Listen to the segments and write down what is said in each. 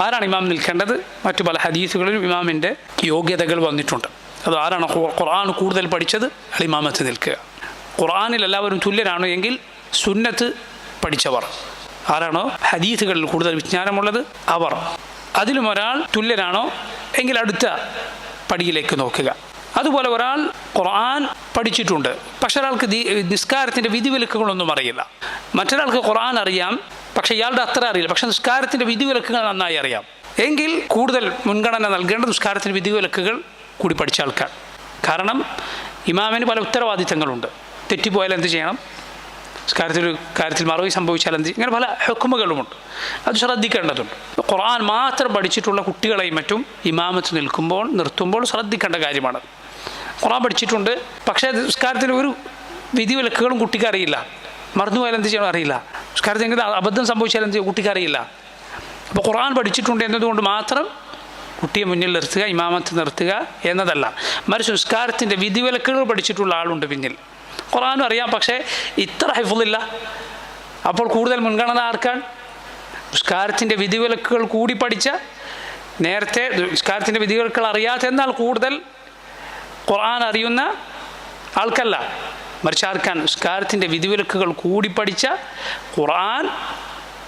ആരാണ് ഇമാം നിൽക്കേണ്ടത്? മറ്റു പല ഹദീസുകളിലും ഇമാമിന്റെ യോഗ്യതകൾ വന്നിട്ടുണ്ട്. അത് ആരാണ് ഖുർആൻ കൂടുതൽ പഠിച്ചത്? അയാൾ ഇമാമത്ത് നിൽക്കുക. ഖുർആനിൽ എല്ലാവരും തുല്യരാണ് എങ്കിൽ സുന്നത്ത് പഠിച്ചവർ. ആരാണോ? ഹദീസുകളിൽ കൂടുതൽ വിജ്ഞാനമുള്ളത് അവർ. അതിലും ഒരാൾ തുല്യരാണോ? എങ്കിൽ അടുത്ത പടിയിലേക്ക് നോക്കുക. അതുപോലെ ഒരാൾ ഖുർആൻ പഠിച്ചിട്ടുണ്ട്. പക്ഷെ ഒരാൾക്ക് നിസ്കാരത്തിന്റെ വിധിവിലക്കുകളൊന്നും അറിയില്ല. മറ്റൊരാൾക്ക് ഖുർആൻ അറിയാം. പക്ഷെ ഇയാളുടെ അത്ര അറിയില്ല. പക്ഷെ നിസ്കാരത്തിന്റെ വിധിവിലക്കുകൾ നന്നായി അറിയാം. എങ്കിൽ കൂടുതൽ മുൻഗണന നൽകേണ്ട നിസ്കാരത്തിന്റെ വിധിവിലക്കുകൾ കൂടി പഠിച്ച ആൾക്കാർ. കാരണം ഇമാമിന് പല ഉത്തരവാദിത്തങ്ങളുണ്ട്. തെറ്റിപ്പോയാൽ എന്ത് ചെയ്യണം? കാര്യത്തിൽ കാര്യത്തിൽ മറവി സംഭവിച്ചാൽ എന്ത് ഇങ്ങനെ പല ഹെക്കുമകളുമുണ്ട്. അത് ശ്രദ്ധിക്കേണ്ടതുണ്ട്. ഖുർആൻ മാത്രം പഠിച്ചിട്ടുള്ള കുട്ടികളെയും മറ്റും ഇമാമത്ത് നിൽക്കുമ്പോൾ നിർത്തുമ്പോൾ ശ്രദ്ധിക്കേണ്ട കാര്യമാണ്. ഖുർആൻ പഠിച്ചിട്ടുണ്ട്. പക്ഷേ നിസ്കാരത്തിൽ ഒരു വിധിവിലക്കുകളും കുട്ടിക്ക് അറിയില്ല. മറന്നുപോയാൽ എന്ത് ചെയ്യണം? അറിയില്ല. എന്തെങ്കിലും അബദ്ധം സംഭവിച്ചാൽ എന്ത് കുട്ടിക്കറിയില്ല അപ്പോൾ ഖുർആൻ പഠിച്ചിട്ടുണ്ട് എന്നതുകൊണ്ട് മാത്രം കുട്ടിയെ മുന്നിൽ നിർത്തുക ഇമാമത്ത് നിർത്തുക എന്നതല്ല. മറിച്ച് സംസ്കാരത്തിന്റെ വിധിവിലക്കുകൾ പഠിച്ചിട്ടുള്ള ആളുണ്ട് പിന്നിൽ. ഖുറാനും അറിയാം പക്ഷേ ഇത്ര ഹൈഫുള്ള അപ്പോൾ കൂടുതൽ മുൻഗണന ആർക്കാണ്? സംസ്കാരത്തിന്റെ വിധിവിലക്കുകൾ കൂടി പഠിച്ച നേരത്തെ സംസ്കാരത്തിന്റെ വിധിവിലക്കുകൾ അറിയാത്ത എന്നാൽ കൂടുതൽ ഖുർആൻ അറിയുന്ന ആൾക്കല്ല. മറിച്ച് ആർക്കാൻ നിസ്കാരത്തിന്റെ വിധിവിലക്കുകൾ കൂടി പഠിച്ച ഖുർആൻ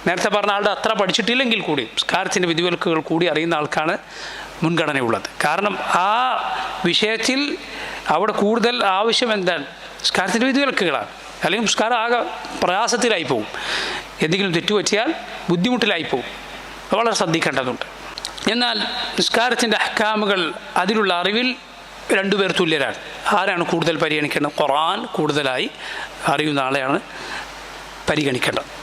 നേരത്തെ പറഞ്ഞ ആളുടെ അത്ര പഠിച്ചിട്ടില്ലെങ്കിൽ കൂടി നിസ്കാരത്തിന്റെ വിധിവിലക്കുകൾ കൂടി അറിയുന്ന ആൾക്കാണ് മുൻഗണനയുള്ളത്. കാരണം ആ വിഷയത്തിൽ അവിടെ കൂടുതൽ ആവശ്യം എന്താണ്? നിസ്കാരത്തിന്റെ വിധിവിലക്കുകളാണ്. അല്ലെങ്കിൽ നിസ്കാരം ആകെ പ്രയാസത്തിലായി പോകും എന്തെങ്കിലും തെറ്റുപറ്റിയാൽ ബുദ്ധിമുട്ടിലായി പോകും വളരെ ശ്രദ്ധിക്കേണ്ടതുണ്ട്. എന്നാൽ നിസ്കാരത്തിന്റെ അഹ്കാമുകൾ അതിലുള്ള അറിവിൽ രണ്ടുപേർ തുല്യരാണ്. ആരാണ് കൂടുതൽ പരിഗണിക്കേണ്ടത്? ഖുറാൻ കൂടുതലായി അറിയുന്ന ആളെയാണ് പരിഗണിക്കേണ്ടത്.